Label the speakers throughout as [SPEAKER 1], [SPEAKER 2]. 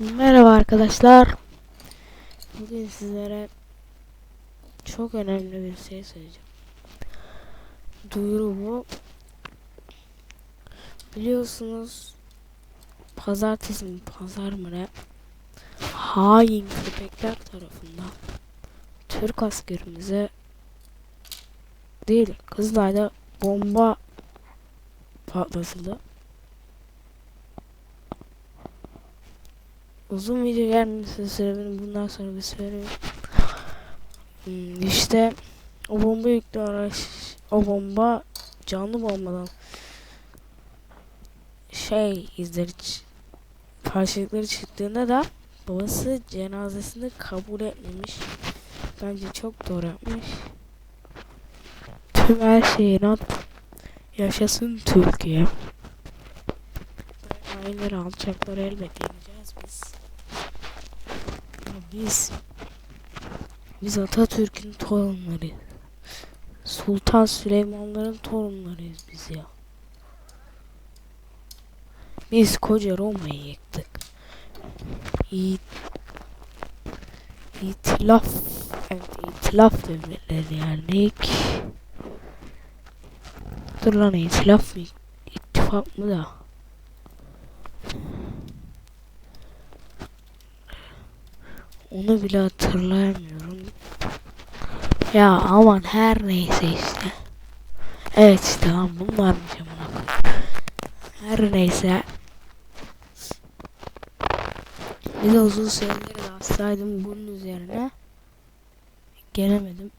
[SPEAKER 1] Merhaba arkadaşlar. Bugün sizlere çok önemli bir şey söyleyeceğim. Duyuru bu. Biliyorsunuz pazartesi mi pazar mı ne? Hain köpekler tarafından Türk askerimize değil Kızılay'da bomba patlatıldı. Uzun video gelmesi sebebini bundan sonra bir söyleyeyim. Hmm, işte o bomba yüklü araç o bomba canlı bombadan şey izleri karşılıkları çıktığında da babası cenazesini kabul etmemiş. Bence çok doğru yapmış. Tüm her şeyi inat. Yaşasın Türkiye. Aynıları alçakları elbet yeneceğiz biz. Biz biz Atatürk'ün torunları. Sultan Süleymanların torunlarıyız biz ya. Biz koca Roma'yı yıktık. İ İtilaf evet itilaf devletleri yerdik. Dur lan itilaf mı? İttifak mı da? Onu bile hatırlayamıyorum. Ya aman her neyse işte. Evet işte lan bunlarmış amına. Her neyse. Bir de uzun süredir hastaydım bunun üzerine. Gelemedim.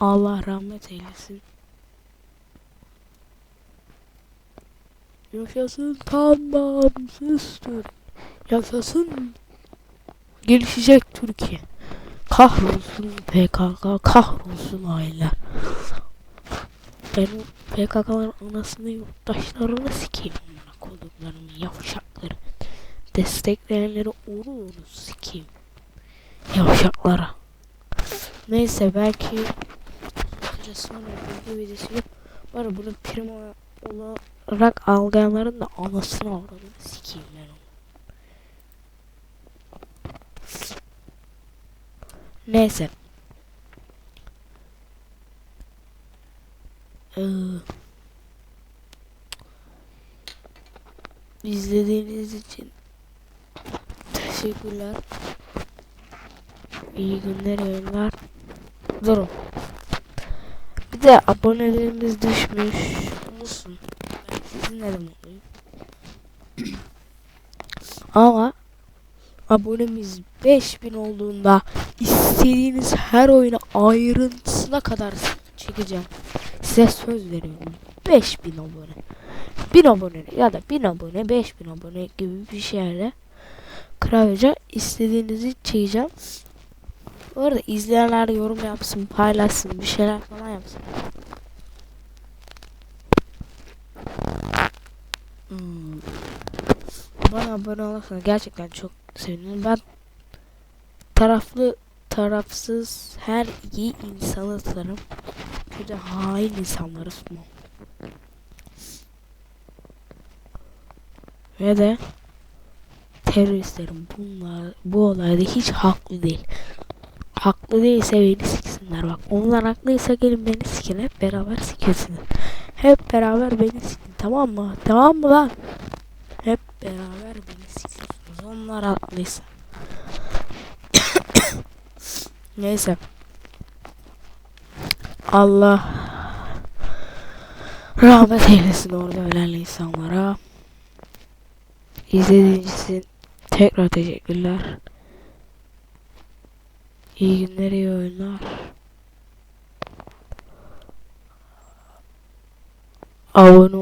[SPEAKER 1] Allah rahmet eylesin. Yaşasın tamamsız Türk. Yaşasın gelişecek Türkiye. Kahrolsun PKK, kahrolsun aile. Ben PKK'ların anasını yurttaşlarını sikeyim amına koyduklarımı yavşakları. Destekleyenleri oru oru sikeyim. Yavşaklara. Neyse belki sonra bir videosu. Var bunu prim olarak algılayanların da anasını avradını sikeyim ben onu. Neyse. Ee, izlediğiniz için teşekkürler. İyi günler, yayınlar. Durun. Bir de abonelerimiz düşmüş. Olsun. Ben sizinle de mutluyum. Ama abonemiz 5000 olduğunda istediğiniz her oyunu ayrıntısına kadar çekeceğim. Size söz veriyorum. 5000 abone. 1000 abone ya da 1000 abone, 5000 abone gibi bir şeyle Kravca istediğinizi çekeceğim. Bu arada izleyenler yorum yapsın, paylaşsın, bir şeyler falan yapsın. Hmm. Bana abone olursanız gerçekten çok sevinirim. Ben taraflı tarafsız her iyi insanı tanırım. Kötü hain insanları tutmam. Ve de teröristlerin bunlar bu olayda hiç haklı değil. Haklı değilse beni siksinler bak. Onlar haklıysa gelin beni sikin hep beraber sikilsiniz. Hep beraber beni sikin tamam mı? Tamam mı lan? Hep beraber beni sikiyorsunuz. Onlar haklıysa. Neyse. Allah rahmet eylesin orada ölen insanlara. İzlediğiniz için tekrar teşekkürler. İyi günler, iyi oyunlar. Abone